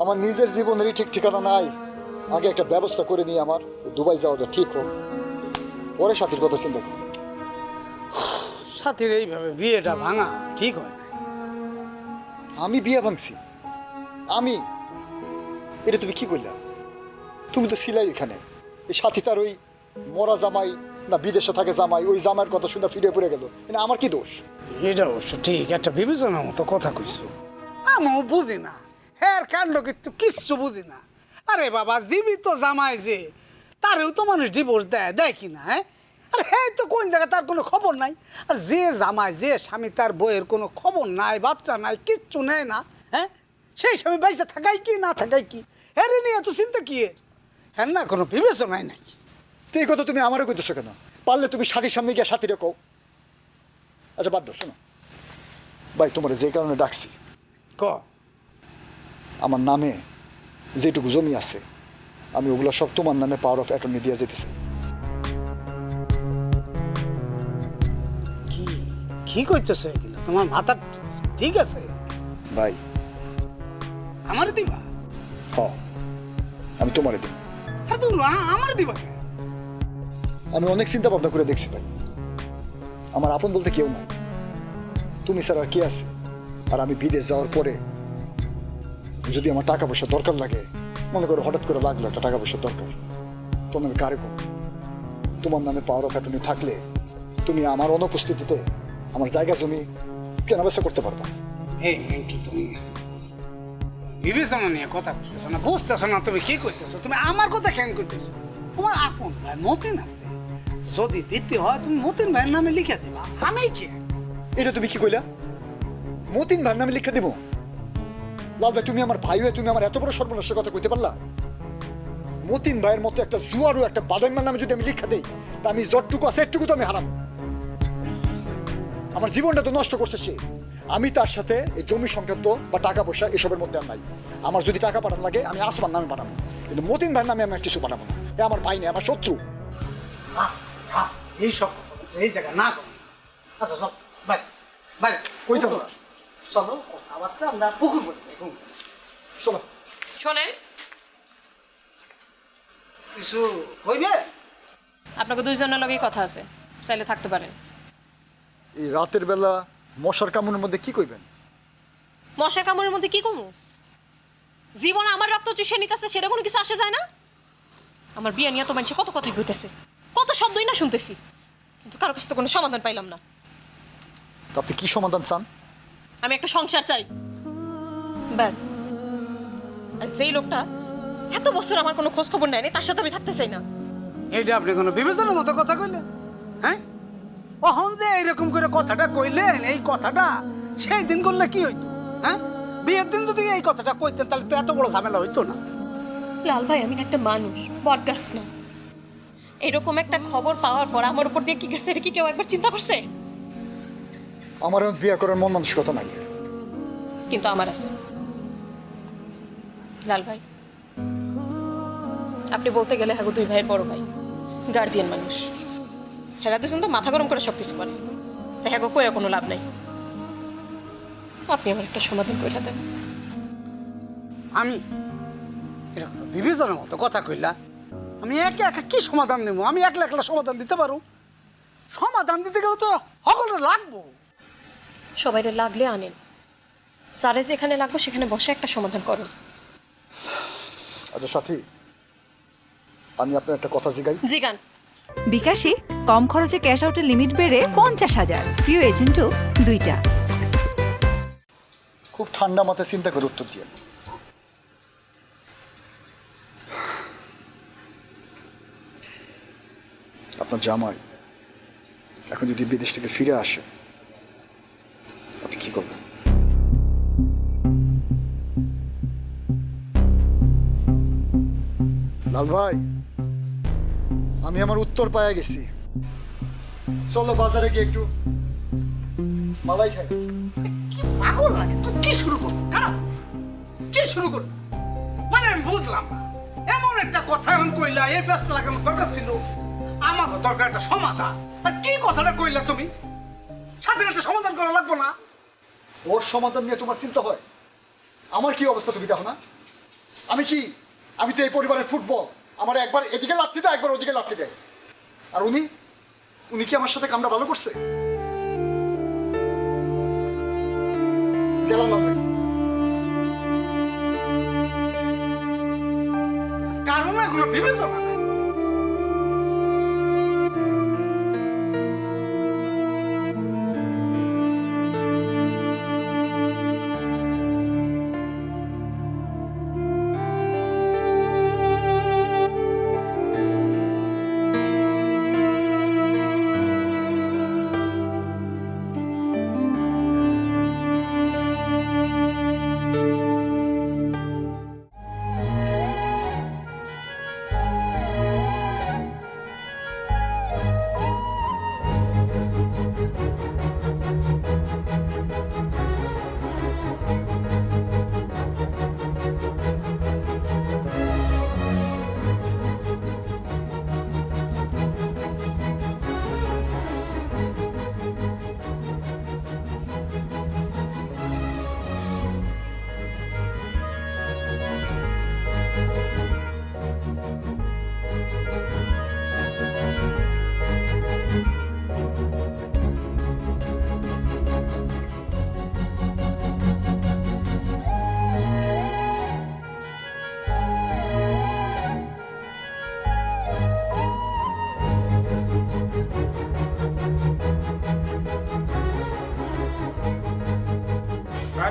আমার নিজের জীবনেরই ঠিক ঠিকানা নাই। আগে একটা ব্যবস্থা করে নিই আমার দুবাই যাওয়াটা ঠিক হোক। পরে সাথীর কথা চিন্তা। সাথীর এইভাবে বিয়েটা ভাঙা ঠিক হয় না আমি বিয়ে ভাঙছি। আমি? এটা তুমি কি করলা তুমি তো ছিলাই এখানে। এই সাথী তার ওই মরা জামাই না বিদেশে থাকে জামাই ওই জামাইয়ের কথা শুনে ফিরে পড়ে গেল। এটা আমার কি দোষ? এটা অবশ্য ঠিক। একটা বিবেচনার মতো কথা কইছো। আমিও বুঝি না। হ্যাঁ কাণ্ড কিন্তু কিচ্ছু বুঝি না। আরে বাবা জীবিত জামাই যে তারেও তো মানুষ ডিভোর্স দেয় দেয় কি না হ্যাঁ? আর হ্যাঁ তো কোন জায়গায় তার কোনো খবর নাই? আর যে জামাই যে স্বামী তার বইয়ের কোনো খবর নাই বাচ্চা নাই কিচ্ছু নেয় না হ্যাঁ? সেই স্বামী বাইসে থাকাই কি না থাকাই কি? হ্যাঁ রে নিয়ে এত চিন্তা কি এর হ্যাঁ না কোনো বিবেচনাই নাই। তো এই কথা তুমি আমারও কইতেছো কেন? পারলে তুমি সাথীর সামনে গিয়ে সাথীরে কও। আচ্ছা বাদ দাও শোনো। ভাই তোমার যে কারণে ডাকছি। ক? আমার নামে যেটুকু জমি আছে আমি ওগুলো সব তোমার নামে পাওয়ার অফ অ্যাটর্নি দিয়ে যেতেছি। কি কি করতেছো এগুলো? তোমার মাথা ঠিক আছে? ভাই। আমার দিবা? হ আমি তোমারে দিই আরে তুমি আমার দিবা আমি অনেক চিন্তা ভাবনা করে দেখছি ভাই। আমার আপন বলতে কেউ নাই। তুমি স্যার আর কে আছে? আর আমি বিদেশ যাওয়ার পরে যদি আমার টাকা পয়সা দরকার লাগে মনে করো হঠাৎ করে লাগল একটা টাকা পয়সার দরকার তখন আমি কারে কম তোমার নামে পাওয়ার অফ অ্যাটর্নি থাকলে তুমি আমার অনুপস্থিতিতে আমার জায়গা জমি কেনা বেচা করতে পারবা। এই মিন্টু তুমি বিবেচনা নিয়ে কথা কইতেছো না বুঝতেছো না তুমি কি কইতেছো তুমি আমার কথা কেন কইতেছো তোমার আপন ভাই মতিন আছে যদি দিতে হয় তুমি মতিন ভাইয়ের নামে লিখে দিবা আমি কি? এটা তুমি কি কইলা? মতিন ভাইয়ের নামে লিখে দেবো? লাল ভাই তুমি আমার ভাই হয়ে তুমি আমার এত বড় সর্বনাশের কথা কইতে পারলা? মতিন ভাইয়ের মতো একটা জুয়ারও একটা বাদাইমার নামে যদি আমি লিখা দেই তা আমি যতটুকু আছে একটুকু তো আমি হারাম। আমার জীবনটা তো নষ্ট করছে সে। আমি তার সাথে এই জমি সংক্রান্ত বা টাকা পয়সা এসবের মধ্যে আর নাই। আমার যদি টাকা পাঠানো লাগে আমি আসমান নামে পাঠাবো। কিন্তু মতিন ভাইয়ের নামে আমি কিছু পাঠাবো না। এ আমার ভাই নেই আমার শত্রু। এই সব এই জায়গা না আচ্ছা সব বাই বাই। কই যাব? চলো। কথাবার্তা আমরা পুকুর বলতে। চলো শোনেন। কিছু হইবে? আপনাকে দুইজনের লগেই কথা আছে চাইলে থাকতে পারেন। এই রাতের বেলা মশার কামড়ের মধ্যে কি কইবেন? মশার কামড়ের মধ্যে কি কমু? জীবনে আমার রক্ত চুষে নিতেছে সেটা কোনো কিছু আসে যায় না? আমার বিয়ে নিয়ে তো মানুষে কত কথা কইতেছে কত শব্দই না শুনতেছি। কিন্তু কারও কাছে তো কোনো সমাধান পাইলাম না। তা আপনি কি সমাধান চান? আমি একটা সংসার চাই। ব্যাস। আর সেই লোকটা এত বছর আমার কোনো খোঁজ খবর নেয়নি তার সাথে আমি থাকতে চাই না। এইটা আপনি কোনো বিবেচনার মতো কথা কইলেন? হ্যাঁ? অহন যে এইরকম করে কথাটা কইলেন এই কথাটা সেই দিন করলে কি হইতো? হ্যাঁ? বিয়ের দিন যদি এই কথাটা কইতেন তাহলে তো এত বড় ঝামেলা হইতো না। লাল ভাই আমি একটা মানুষ বটগাছ না। এরকম একটা খবর পাওয়ার পর আমার উপর দিয়ে কি গেছে এটা কি কেউ একবার চিন্তা করছে? আমার এখন বিয়ে করার মন মানসিকতা নাই। কিন্তু আমার আছে। লাল ভাই আপনি বলতে গেলে হ্যাঁ দুই ভাইয়ের বড় ভাই গার্জিয়ান মানুষ। হেরা দুজন তো মাথা গরম করে সব কিছু করে। তাই হ্যাঁ কয়ে কোনো লাভ নাই। আপনি আমার একটা সমাধান করে দেন। আমি এটা কোনো বিবেচনার মতো কথা কইলা আমি একা একা কি সমাধান দেবো? আমি একলা একলা সমাধান দিতে পারো সমাধান দিতে গেলে তো সকলে লাগবো। সবাইরে লাগলে আনেন। যারে যেখানে লাগবে সেখানে বসে একটা সমাধান করুন। আচ্ছা সাথী আমি আপনার একটা কথা জিগাই। জিগান। বিকাশে কম খরচে ক্যাশ আউটের লিমিট বেড়ে পঞ্চাশ হাজার। প্রিয় এজেন্টও দুইটা। খুব ঠান্ডা মাথায় চিন্তা করে উত্তর দিয়ে আপনার জামাই এখন যদি বিদেশ থেকে ফিরে আসে আপনি কি করবেন লাল ভাই আমি আমার উত্তর পায়া গেছি। চলো বাজারে গিয়ে একটু মালাই খাই। পাগল লাগে? তুই কি শুরু করবি কেন কি শুরু করবি মানে আমি বুঝলাম না। এমন একটা কথা এখন কইলা এই ব্যস্ত লাগানোর দরকার ছিল। আমাকে দরকার একটা সমাধান। আর কি কথাটা কইলা তুমি? সাথে একটা সমাধান করা লাগবো না? ওর সমাধান নিয়ে তোমার চিন্তা হয়? আমার কি অবস্থা তুমি দেখো না? আমি কি? আমি তো এই পরিবারের ফুটবল। আমার একবার এদিকে লাত্তি দেয়, একবার ওদিকে লাত্তি দেয়। আর উনি? উনি কি আমার সাথে কামটা ভালো করছে। কারণ এগুলো বিবেচনা।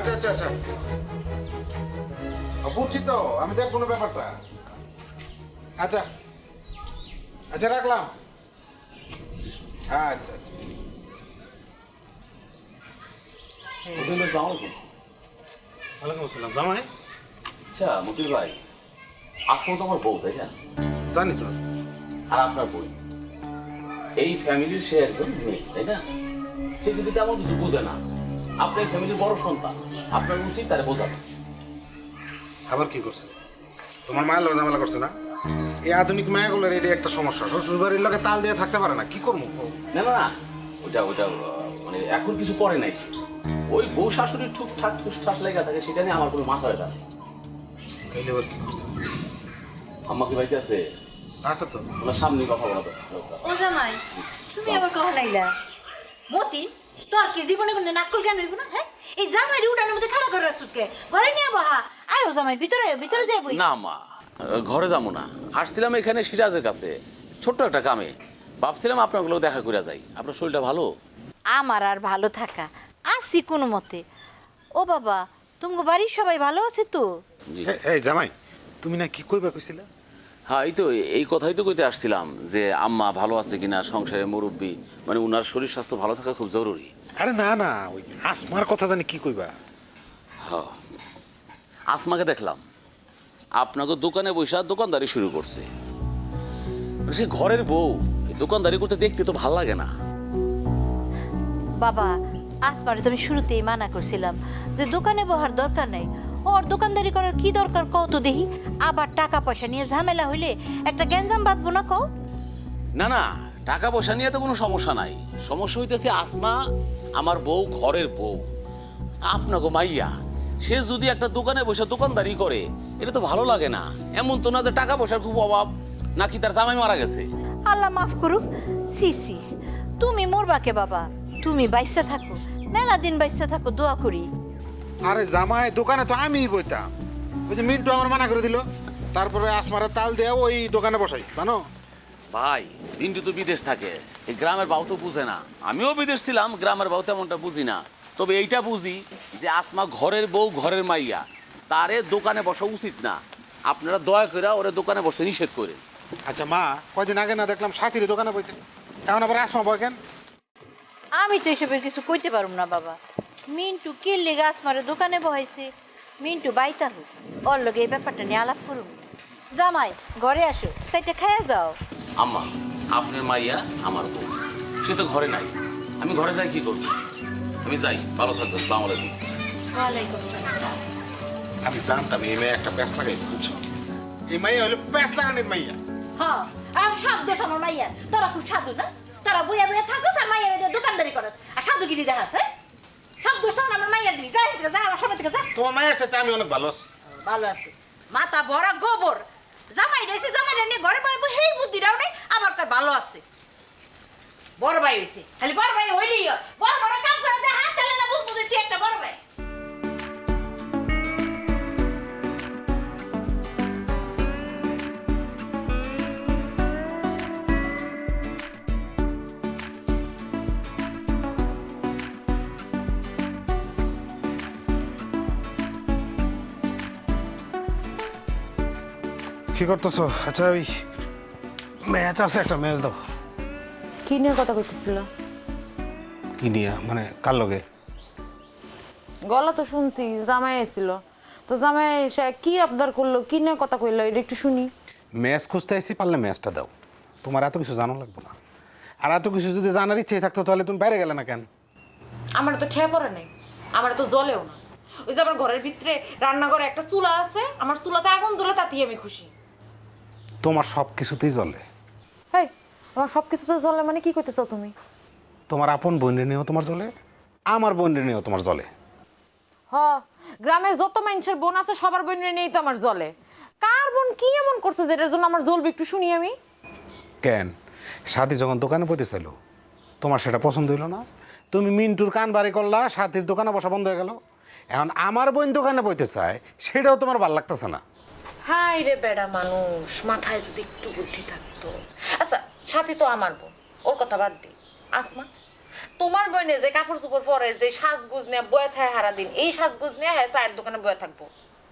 আচ্ছা আচ্ছা আচ্ছা। বুঝছি তো আমি দেখব না ব্যাপারটা। আচ্ছা আচ্ছা রাখলাম। আচ্ছা আচ্ছা। ওয়ালাইকুম আসসালাম। জামাই? আচ্ছা মতির ভাই আসমা তো আমার বউ তাই না? জানি তো। আর আপনার বই এই ফ্যামিলির সে একজন মেয়ে তাই না? সে যদি তেমন কিছু বোঝে না। আপনার ফ্যামিলির বড় সন্তান। আপনার উচিত তারে বোঝাবে আবার কি করছে? তোমার মায়ের লোক ঝামেলা করছে না? এই আধুনিক মায়াগুলোর এটাই একটা সমস্যা শ্বশুর বাড়ির লোকে তাল দিয়ে থাকতে পারে না কি করব? না না না ওটা ওটা মানে এখন কিছু করে নাই ওই বউ শাশুড়ির ঠুকঠাক ঠুসঠাস লেগে থাকে সেটা নিয়ে আমার কোনো মাথা ব্যথা নেই। তাইলে এবার কি করছে? আম্মাকে বাড়িতে আছে? আচ্ছা তো। ওনার সামনে কথা বলা দরকার। ও জামাই তুমি আবার কখন আইলা? মতি? তোর কি জীবনে কোনো নাকল কেন হইব না হ্যাঁ? এই জামাই উঠানোর মধ্যে খারাপ করে রাখছুত কে? ঘরে নিয়ে বহা আয়ো জামাই ভিতরে আয়ো ভিতরে যাই বই। না মা ঘরে যাব না। আসছিলাম এখানে সিরাজের কাছে ছোট্ট একটা কামে ভাবছিলাম আপনাগুলো দেখা করে যাই। আপনার শরীরটা ভালো? আমার আর ভালো থাকা আসি কোনো মতে। ও বাবা তুমি বাড়ির সবাই ভালো আছে তো? জি। এই- এই জামাই তুমি না কি কইবা কইছিলা? হ্যাঁ এই তো এই কথাই তো কইতে আসছিলাম যে আম্মা ভালো আছে কিনা সংসারে মুরব্বী মানে উনার শরীর স্বাস্থ্য ভালো থাকা খুব জরুরি। আরে না না ওই আসমার কথা জানি কি কইবা? হ্যাঁ আসমাকে দেখলাম আপনাকে দোকানে বৈশা দোকানদারি শুরু করছে। মানে সে ঘরের বউ এই দোকানদারি করতে দেখতে তো ভালো লাগে না। বাবা আসমারে তো আমি শুরুতেই মানা করছিলাম যে দোকানে বহার দরকার নাই ওর দোকানদারি করার কি দরকার কও তো দেখি। আবার টাকা পয়সা নিয়ে ঝামেলা হইলে একটা গ্যাঞ্জাম বাঁধবো না কও? না না টাকা পয়সা নিয়ে তো কোনো সমস্যা নাই। সমস্যা হইতেছে আসমা আমার বউ ঘরের বউ। আপনাকে মাইয়া সে যদি একটা দোকানে বসে দোকানদারি করে এটা তো ভালো লাগে না। এমন তো না যে টাকা পয়সার খুব অভাব নাকি তার জামাই মারা গেছে। আল্লাহ মাফ করুক। সি সি তুমি মরবাকে বাবা? তুমি বাইসা থাকো মেলা দিন বাইসা থাকো দোয়া করি। আরে জামাই দোকানে তো আমিই বইতাম। ওই যে মিন্টু আমার মানা করে দিল। তারপরে আসমারে তাল দিয়ে ওই দোকানে বসাই জানো? ভাই বিন্দু তো বিদেশ থাকে। এই গ্রামের বাউ তো বুঝে না। আমিও বিদেশ ছিলাম গ্রামের বাউ তেমনটা বুঝি না। তবে এইটা বুঝি যে আসমা ঘরের বউ ঘরের মাইয়া। তারে দোকানে বসা উচিত না। আপনারা দয়া করে ওরে দোকানে বসতে নিষেধ করে আচ্ছা মা কয়দিন আগে না দেখলাম সাথীর দোকানে বইতে। এখন আবার আসমা বয় কেন? আমি তো এসবের কিছু কইতে পারুম না বাবা। মিন্টু কিল্লি গাছ মারে দোকানে বহাইছে। মিন্টু বাইতা হোক ওর লগে এই ব্যাপারটা নিয়ে আলাপ করুন জামাই ঘরে আসো সাইডটা খাইয়া যাও। আম্মা আপনার মাইয়া আমার বউ। সে তো ঘরে নাই। আমি ঘরে যাই কি করব? আমি যাই ভালো থাকব আসসালামু আলাইকুম। ওয়ালাইকুম সালাম আমি জানতাম এই মেয়ে একটা প্যাঁচ লাগাই বুঝছ? এই মাইয়া হলো প্যাঁচ লাগানোর মাইয়া। হ্যাঁ আর সব দেশ আমার মাইয়া তোরা খুব সাধু না? তোরা বইয়া বইয়া থাকোস আর মাইয়া মেয়েদের দোকানদারি করস। আর সাধুগিরি দেখাস হ্যাঁ? সব দোষ তখন আমার মাইয়ার দিবি যা এখান থেকে যা আমার সামনে থেকে যা। তোমার মায়ের সাথে আমি অনেক ভালো আছি। ভালো আছে। মাথা ভরা গোবর। জামাই রয়েছে জামাই নিয়ে ঘরে বয়ে সেই বুদ্ধিটাও নেই আমার কয় ভালো আছে। বড় ভাই হয়েছে খালি বড় ভাই হইলেই। বড় বড় কাম করে দে হাত চালে না বুঝব তুই একটা বড় ভাই? কি করতেছো? আচ্ছা ওই ম্যাচ আছে একটা ম্যাচ দাও। কি নিয়ে কথা কইতেছিল? কি নিয়ে? মানে কার লগে? গলা তো শুনছি জামাই এসেছিল তো জামাই এসে কি আবদার করল কি নিয়ে কথা কইলো এটা একটু শুনি। ম্যাচ খুঁজতে আইসি পারলে ম্যাচটা দাও। তোমার এত কিছু জানা লাগবে না। আর এত কিছু যদি জানার ইচ্ছে থাকতো তাহলে তুমি বাইরে গেলে না কেন? আমার তো ঠেয়া পড়ে নাই আমার তো জ্বলেও না। ওই যে আমার ঘরের ভিতরে রান্নাঘরে একটা চুলা আছে আমার চুলাতে আগুন জ্বলে তাতেই আমি খুশি। তোমার সব কিছুতেই জ্বলে। হেই আমার সব কিছু তো জ্বলে মানে কি করতে চাও তুমি? তোমার আপন বোনের নিয়েও তোমার জ্বলে আমার বোনের নিয়েও তোমার জ্বলে। হ গ্রামের যত মানুষের বোন আছে সবার বোন নেই তো আমার জ্বলে। কার বোন কি এমন করছে যেটার জন্য আমার জ্বলবে একটু শুনি আমি? কেন? সাথী যখন দোকানে পড়তে চাইলো তোমার সেটা পছন্দ হইল না। তুমি মিন্টুর কান বাড়ি করলা সাথীর দোকানে বসা বন্ধ হয়ে গেল। এখন আমার বোন দোকানে বইতে চায় সেটাও তোমার ভালো লাগতেছে না। হাই রে বেড়া মানুষ, মাথায় যদি একটু বুদ্ধি থাকতো। আচ্ছা সাথী তো আমার বোন, ওর কথা বাদ দি। আসমা, তোমার বোনে যে কাপড় চোপড় পরে যে সাজগুজ নিয়ে বয়ে থাকে হারা দিন এই সাজগুজ নিয়ে হ্যাঁ চায়ের দোকানে বয়ে থাকব,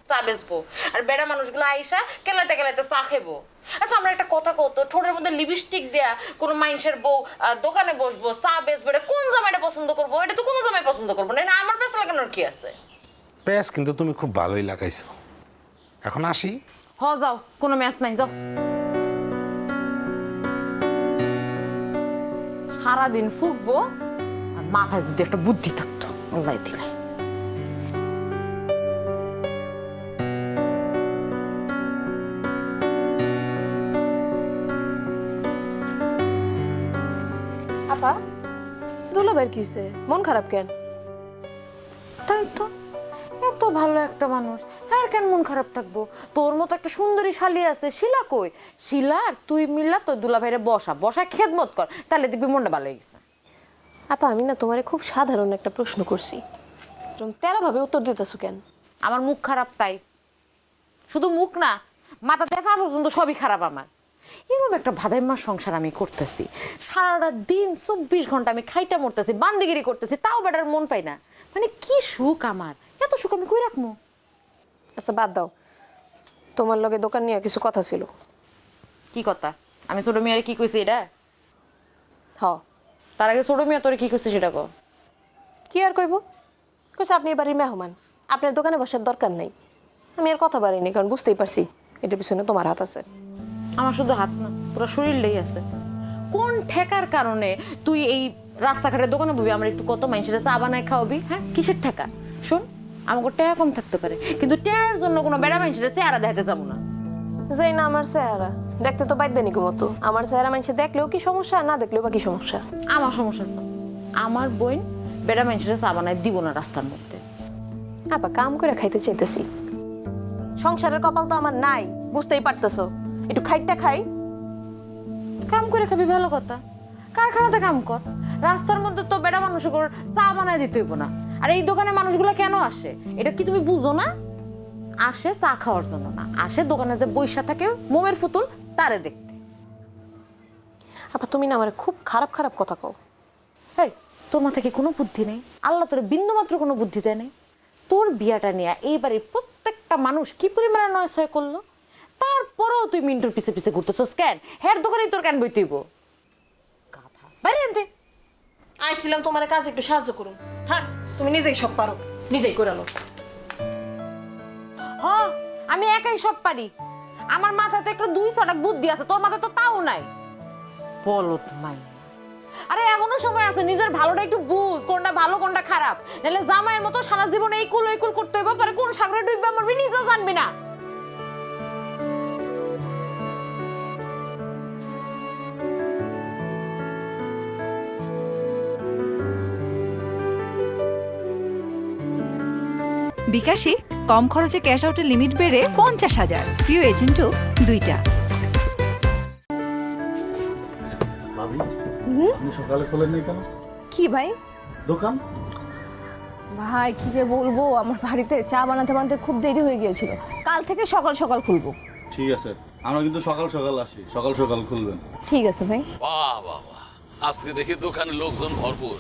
চা বেচবো। আর বেড়া মানুষগুলো আইসা কেলাইতে কেলাইতে চা খেবো। আচ্ছা আমরা একটা কথা কতো ঠোঁটের মধ্যে লিপস্টিক দেয়া কোনো মাইনসের বউ দোকানে বসবো, চা বেচবো, এটা কোন জামাইটা পছন্দ করব? এটা তো কোনো জামাই পছন্দ করব না আমার পেছনে লাগানোর কি আছে? প্যাস কিন্তু তুমি খুব ভালোই লাগাইছো। এখন আসি। হ যাও কোনো ম্যাচ নাই যাও। সারাদিন ফুকবো আর মাথায় যদি একটা বুদ্ধি থাকতো আল্লাহ দিলাই আপা দুলাবের কি হয়েছে মন খারাপ কেন? তাই তো। এত ভালো একটা মানুষ। আর কেন মন খারাপ থাকব? তোর মতো একটা সুন্দরী শালি আছে। শিলা কই? শিলা আর তুই মিল্লা তোর দুলা ভাইরে বসা। বসা খেদমত কর। তাহলে দেখবি মনটা ভালো হয়ে গেছে। আপা আমি না তোমারে খুব সাধারণ একটা প্রশ্ন করছি। তুমি তেরাভাবে উত্তর দিতেছো কেন? আমার মুখ খারাপ তাই। শুধু মুখ না মাথা দেখা পর্যন্ত সবই খারাপ আমার। এরকম একটা ভাদাই ভাদাইমার সংসার আমি করতেছি। সারাটা দিন চব্বিশ ঘণ্টা আমি খাইটা মরতেছি বান্দিগিরি করতেছি তাও বেটার মন পাই না। মানে কি সুখ আমার। এত সুখ আমি কই রাখব আচ্ছা বাদ দাও। তোমার লগে দোকান নিয়ে কিছু কথা ছিল। কি কথা? আমি ছোট মেয়ের কি কইছি এটা? হ। তার আগে ছোট মেয়ে তোরে কি কইছি সেটা কর কি আর করব কইছে আপনি এবারের মেহমান। আপনার দোকানে বসার দরকার নেই। আমি আর কথা বাড়িনি কারণ বুঝতেই পারছি এটার পিছনে তোমার হাত আছে। আমার শুধু হাত না পুরো শরীরটাই আছে। কোন ঠেকার কারণে তুই এই রাস্তাঘাটের দোকানে ববি আমার একটু কত মানুষের চা বানায় খাওয়াবি? হ্যাঁ কিসের ঠেকা? শোন আমাকে টেয়া কম থাকতে পারে। কিন্তু টেয়ার জন্য কোনো বেড়া মানুষের চেহারা দেখাতে যাব না। যাই না আমার চেহারা দেখতে তো বাইদানিক মতো। আমার চেহারা মানুষে দেখলেও কি সমস্যা না দেখলেও বা কি সমস্যা? আমার সমস্যা আছে। আমার বোন বেড়া মানুষের চা বানায় দিব না রাস্তার মধ্যে। আপা কাম করে খাইতে চাইতেছি। সংসারের কপাল তো আমার নাই বুঝতেই পারতেছো। একটু খাইটা খাই। কাম করে খাবি ভালো কথা। কারখানাতে কাম কর। রাস্তার মধ্যে তো বেড়া মানুষ চা বানায় দিতে হইব না। আর এই দোকানে মানুষগুলো কেন আসে? এটা কি তুমি বুঝো না? আসে চা খাওয়ার জন্য না। আসে দোকানে যে বৈশা থাকে মোমের ফুতুল তারে দেখতে। আপা তুমি না আমার খুব খারাপ খারাপ কথা কও। হেই তোর মাথায় কি কোনো বুদ্ধি নেই? আল্লাহ তোর বিন্দু মাত্র কোনো বুদ্ধি দেয় নেই। তোর বিয়াটা নিয়ে এইবারে প্রত্যেকটা মানুষ কি পরিমাণে নয় সয় করল? তারপরেও তুই মিন্টুর পিছে পিছে ঘুরতেছস কেন? হের দোকানেই তোর কেন বই তুইব? গাধা। বাইরে আনতে। আইছিলাম তোমার কাজ একটু সাহায্য করুন। থাক। তুমি নিজেই সব পারো। নিজেই করে লো হ, আমি একাই সব পারি। আমার মাথায় তো একটু দুই ছটাক বুদ্ধি আছে, তোর মাথায় তো তাও নাই। বলো তোমায় আরে এমনও সময় আছে, নিজের ভালোটা একটু বুঝ, কোনটা ভালো, কোনটা খারাপ। নাহলে জামাইয়ের মতো সারা জীবন এই কুল এই কুল করতে হইব, পরে কোন সাগরে ডুববে আমার নিজেও জানবি না। বিকাশে কম খরচে ক্যাশ আউটের লিমিট বেড়ে পঞ্চাশ হাজার। প্রিয় এজেন্টও দুইটা। সকালে খোলেন নাই কেন? কি ভাই? দোকান? ভাই কি যে বলব আমার বাড়িতে চা বানাতে বানাতে খুব দেরি হয়ে গিয়েছিল। কাল থেকে সকাল সকাল খুলবো। ঠিক আছে আমরা কিন্তু সকাল সকাল আসি সকাল সকাল খুলবেন। ঠিক আছে ভাই। বাহ বাহ বাহ। আজকে দেখি দোকানে লোকজন ভরপুর।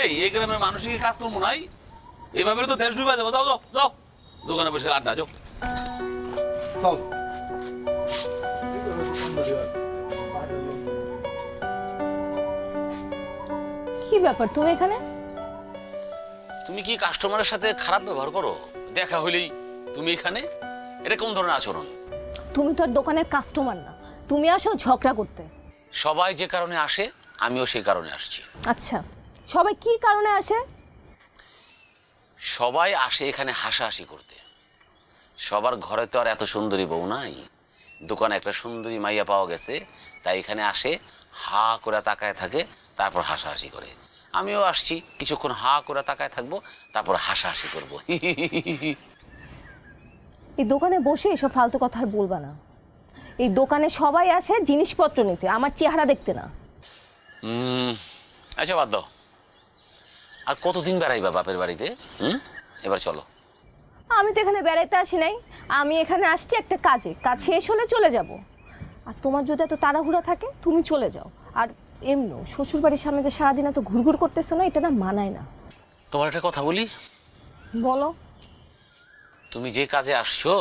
এই এই গ্রামের মানুষের কি কাজ করব নাই? এভাবে তো দেশ ডুবে যাব যাও যাও যাও। দোকানে বসে আড্ডা যাও। কি ব্যাপার তুমি এখানে? তুমি কি কাস্টমারের সাথে খারাপ ব্যবহার করো? দেখা হইলেই তুমি এখানে? এটা কোন ধরনের আচরণ? তুমি তো আর দোকানের কাস্টমার না। তুমি আসো ঝগড়া করতে। সবাই যে কারণে আসে আমিও সেই কারণে আসছি। আচ্ছা সবাই কি কারণে আসে? সবাই আসে এখানে হাসাহাসি করতে। সবার ঘরে তো আর এত সুন্দরী বউ নাই। দোকানে একটা সুন্দরী মাইয়া পাওয়া গেছে তাই এখানে আসে হা করে তাকায় থাকে তারপর হাসাহাসি করে। আমিও আসছি কিছুক্ষণ হা করে তাকায় থাকব তারপর হাসাহাসি করব। এই দোকানে বসে এসব ফালতু কথা আর বলবা না। এই দোকানে সবাই আসে জিনিসপত্র নিতে আমার চেহারা দেখতে না। আচ্ছা বাদ দাও। আর কতদিন বেড়াইবা বাপের বাড়িতে? হুম? এবার চলো। আমি তো এখানে বেড়াইতে আসি নাই। আমি এখানে আসছি একটা কাজে। কাজ শেষ হলে চলে যাব। আর তোমার যদি এত তাড়াহুড়া থাকে তুমি চলে যাও। আর এমনো শ্বশুর বাড়ির সামনে যে সারাদিন এত ঘুরঘুর করতেছো না এটা না মানায় না। তোমার একটা কথা বলি? বলো। তুমি যে কাজে আসছো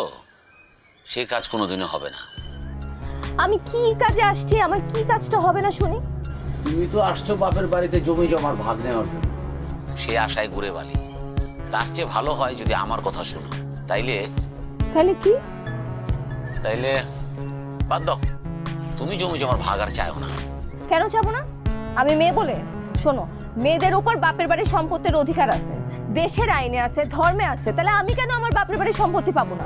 সেই কাজ কোনোদিনও হবে না। আমি কি কাজে আসছি? আমার কি কাজটা হবে না শুনি? তুমি তো আসছো বাপের বাড়িতে জমি জমার ভাগ নেওয়ার জন্য। সে আশায় ঘুরে বালি। তার চেয়ে ভালো হয় যদি আমার কথা শুনো। তাইলে তাহলে কি? তাইলে বাদ দাও। তুমি জমি জমার ভাগ আর চাও না। কেন যাব না? আমি মেয়ে বলে। শোনো মেয়েদের উপর বাপের বাড়ির সম্পত্তির অধিকার আছে। দেশের আইনে আছে ধর্মে আছে। তাহলে আমি কেন আমার বাপের বাড়ির সম্পত্তি পাবো না?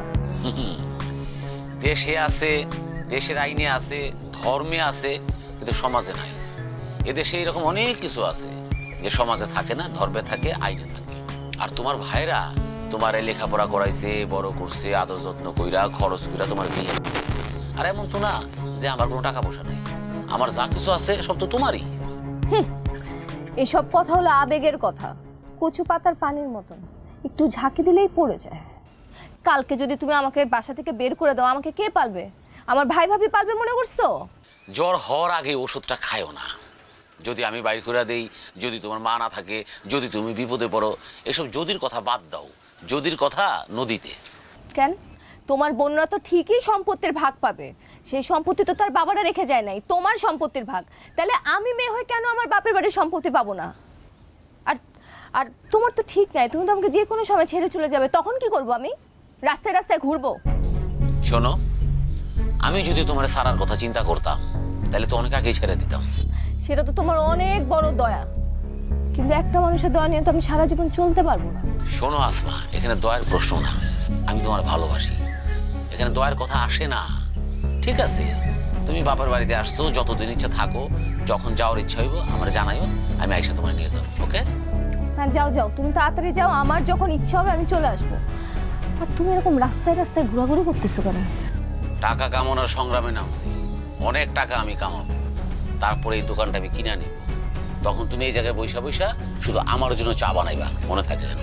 দেশে আছে দেশের আইনে আছে ধর্মে আছে কিন্তু সমাজে নাই। এদেশে এরকম অনেক কিছু আছে। যে সমাজে থাকে না ধর্মে থাকে আইনে থাকে। আর তোমার ভাইরা তোমার লেখাপড়া করাইছে বড় করছে আদর যত্ন কইরা খরচ কইরা তোমার বিয়ে আর এমন তো না যে আমার কোনো টাকা পয়সা নাই। আমার যা কিছু আছে সব তো তোমারই। এসব কথা হলো আবেগের কথা। কচু পাতার পানির মতন। একটু ঝাঁকি দিলেই পড়ে যায়। কালকে যদি তুমি আমাকে বাসা থেকে বের করে দাও আমাকে কে পালবে? আমার ভাই ভাবি পালবে মনে করছ? জ্বর হওয়ার আগে ওষুধটা খায়ও না। যদি আমি বাইর করে দেই যদি তোমার মা না থাকে যদি তুমি বিপদে পড়ো এসব যদির কথা বাদ দাও যদির কথা নদীতে। কেন? তোমার বোনরা তো ঠিকই সম্পত্তির ভাগ পাবে। সেই সম্পত্তি তো তার বাবারা রেখে যায় নাই তোমার সম্পত্তির ভাগ। তাহলে আমি মেয়ে হয়ে কেন আমার বাপের বাড়ির সম্পত্তি পাবো না? আর আর তোমার তো ঠিক নাই তুমি তো আমাকে যে কোনো সময় ছেড়ে চলে যাবে তখন কি করব আমি? রাস্তায় রাস্তায় ঘুরবো? শোনো আমি যদি তোমার সারার কথা চিন্তা করতাম তাহলে তো অনেক আগেই ছেড়ে দিতাম। সেটা তো তোমার অনেক বড় দয়া। কিন্তু একটা মানুষের দয়া নিয়ে তো আমি সারা জীবন চলতে পারব না। শোনো আসমা এখানে দয়ার প্রশ্ন না। আমি তোমার ভালোবাসি। এখানে দয়ার কথা আসে না। ঠিক আছে তুমি বাপের বাড়িতে আসছো যতদিন ইচ্ছা থাকো যখন যাওয়ার ইচ্ছা হইব আমার জানাইও আমি একসাথে তোমার নিয়ে যাব ওকে? হ্যাঁ যাও যাও। তুমি তাড়াতাড়ি যাও আমার যখন ইচ্ছা হবে আমি চলে আসব। আর তুমি এরকম রাস্তায় রাস্তায় ঘোরাঘুরি করতেছো কেন? টাকা কামানোর সংগ্রামে নামছি। অনেক টাকা আমি কামাবো। তারপরে এই দোকানটা আমি কিনে নিব তখন তুমি এই জায়গায় বৈশা বৈশা শুধু আমার জন্য চা বানাইবা মনে থাকে যেন।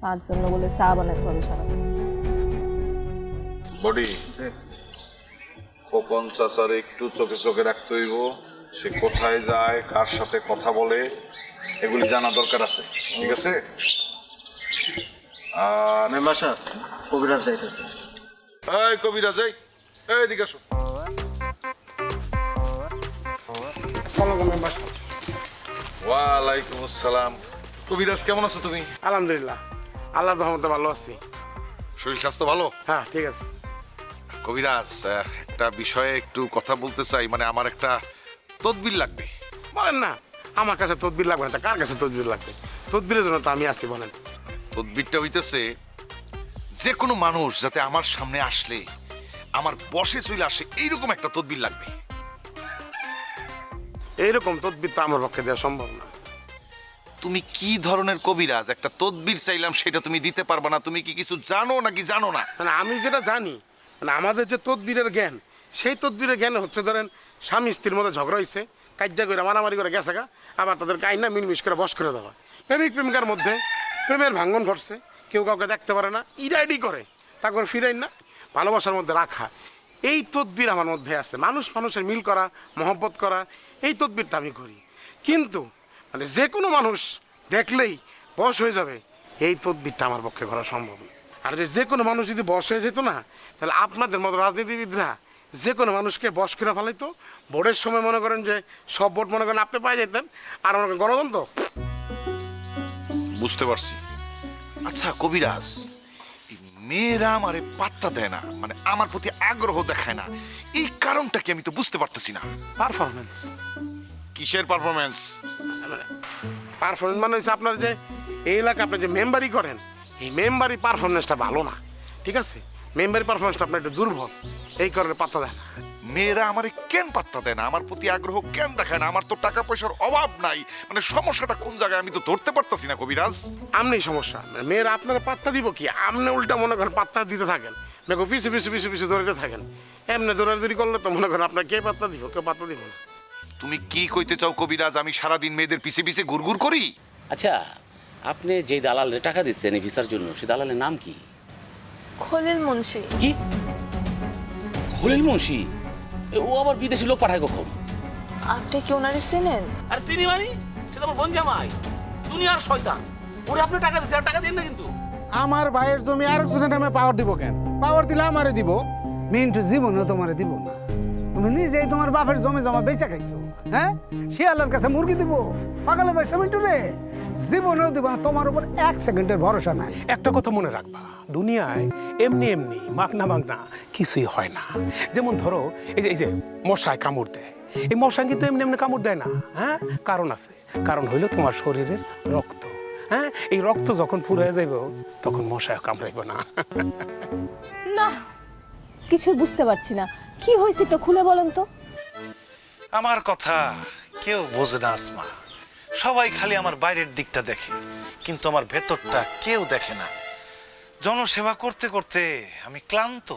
তার জন্য বলে চা বানাতে হবে সারা বডি খোকন চাচার একটু চোখে চোখে রাখতে হইব সে কোথায় যায় কার সাথে কথা বলে এগুলি জানা দরকার আছে ঠিক আছে? আর মেম্বার সাহেব কবিরাজ যাইতেছে। এই কবিরাজ এই। এদিকে আসো। ওয়ালাইকুম আসসালাম। কবিরাজ কেমন আছো তুমি? আলহামদুলিল্লাহ। আল্লাহর রহমতে ভালো আছি। শরীর স্বাস্থ্য ভালো? হ্যাঁ ঠিক আছে। কবিরাজ একটা বিষয়ে একটু কথা বলতে চাই। মানে আমার একটা তদবির লাগবে। বলেন না আমার কাছে তদবির লাগবে না। কার কাছে তদবির লাগবে? তদবিরের জন্য তো আমি আছি বলেন। তদবিরটা হইতেছে যে কোনো মানুষ যাতে আমার সামনে আসলে আমার বসে চলে আসে এইরকম একটা তদবির লাগবে। এইরকম তদবির তো আমার পক্ষে দেওয়া সম্ভব না। তুমি কি ধরনের কবিরাজ? একটা তদবির চাইলাম সেটা তুমি দিতে পারবা না। তুমি কি কিছু জানো নাকি জানো না? মানে আমি যেটা জানি মানে আমাদের যে তদবিরের জ্ঞান সেই তদবিরের জ্ঞান হচ্ছে ধরেন স্বামী স্ত্রীর মধ্যে ঝগড়া হয়েছে কাজ্যা করে মারামারি করে গেছে গা আবার তাদের কাইনা মিলমিশ করে বস করে দেওয়া প্রেমিক প্রেমিকার মধ্যে প্রেমের ভাঙ্গন ঘটছে কেউ কাউকে দেখতে পারে না ইডাইডি করে তারপর ফিরাই না। ভালোবাসার মধ্যে রাখা, এই তদবির আমার মধ্যে আছে। মানুষ মানুষের মিল করা, মহব্বত করা, এই তদবিরটা আমি করি। কিন্তু মানে যে কোনো মানুষ দেখলেই বস হয়ে যাবে, এই তদবিরটা আমার পক্ষে করা সম্ভব না। আর যে কোনো মানুষ যদি বস হয়ে যেত না, তাহলে আপনাদের মতো রাজনীতিবিদরা যে কোনো মানুষকে বস করে ফেলাইতো। ভোটের সময় মনে করেন যে সব ভোট মনে করেন আপনি পাই যেতেন আর মনে করেন গণতন্ত্র। বুঝতে পারছি। আচ্ছা কবিরাজ মেয়েরা আমারে পাত্তা দেয় না মানে আমার প্রতি আগ্রহ দেখায় না। এই কারণটা কি আমি তো বুঝতে পারতেছি না। পারফরমেন্স কিসের পারফরমেন্স পারফরমেন্স মানে হচ্ছে আপনার যে এই এলাকা আপনি যে মেম্বারি করেন এই মেম্বারি পারফরমেন্সটা ভালো না। ঠিক আছে? মেম্বারি পারফরমেন্সটা আপনার একটু দুর্বল। এই কারণে পাত্তা দেয় না। মেয়েরা আমারে কেন পাত্তা দেয় না? আমার প্রতি আগ্রহ কেন দেখায় না? আমার তো টাকা পয়সার অভাব নাই। মানে সমস্যাটা কোন জায়গায় আমি তো ধরতে পারতাছি না কবিরাজ। আমনি সমস্যা। মেয়েরা আপনারা পাত্তা দিব কি? আপনি উল্টা মনে করেন পাত্তা দিতে থাকেন। মেঘো পিছু পিছু পিছু পিছু ধরতে থাকেন। এমনি দৌড়াদৌড়ি করলে তো মনে করেন আপনার কে পাত্তা দিব কে পাত্তা দিব না। তুমি কি কইতে চাও কবিরাজ? আমি সারাদিন মেয়েদের পিছে পিছে ঘুরঘুর করি? আচ্ছা আপনি যে দালালে টাকা দিচ্ছেন এই ভিসার জন্য সেই দালালের নাম কি? খলিল মুন্সি। কি? খলিল মুন্সি? ও আবার বিদেশি লোক পাঠায় কখন? আপনি কি ওনারে চেনেন? আর চিনি মানে? সে তো আমার বোন জামাই দুনিয়ার শয়তান। ওরে আপনি টাকা দিচ্ছেন টাকা দিন না কিন্তু। আমার ভাইয়ের জমি আরেকজনের নামে পাওয়ার দিব কেন? পাওয়ার দিলে আমারে দিব। মিন্টু জীবনেও তোমারে দিব না। তুমি নিজেই তোমার বাপের জমি জমা বেচা খাইছো হ্যাঁ? শিয়ালের কাছে মুরগি দিব পাগলে পয়সা মিন্টু রে জীবনেও দিব না তোমার উপর এক সেকেন্ডের ভরসা নাই। একটা কথা মনে রাখবা দুনিয়ায় এমনি এমনি মাগনা মাগনা কিছুই হয় না। যেমন ধরো এই যে এই যে মশায় কামড় দেয় এই মশা কিন্তু এমনি এমনি কামড় দেয় না হ্যাঁ? কারণ আছে কারণ হইল তোমার শরীরের রক্ত হ্যাঁ? এই রক্ত যখন ফুরে যাইব তখন মশায় কামড়াইব না। না কিছুই বুঝতে পারছি না। কি হয়েছে একটু খুলে বলেন তো। আমার কথা কেউ বোঝে না, আসমা। সবাই খালি আমার বাইরের দিকটা দেখে, কিন্তু আমার ভেতরটা কেউ দেখে না। জনসেবা করতে করতে আমি ক্লান্ত।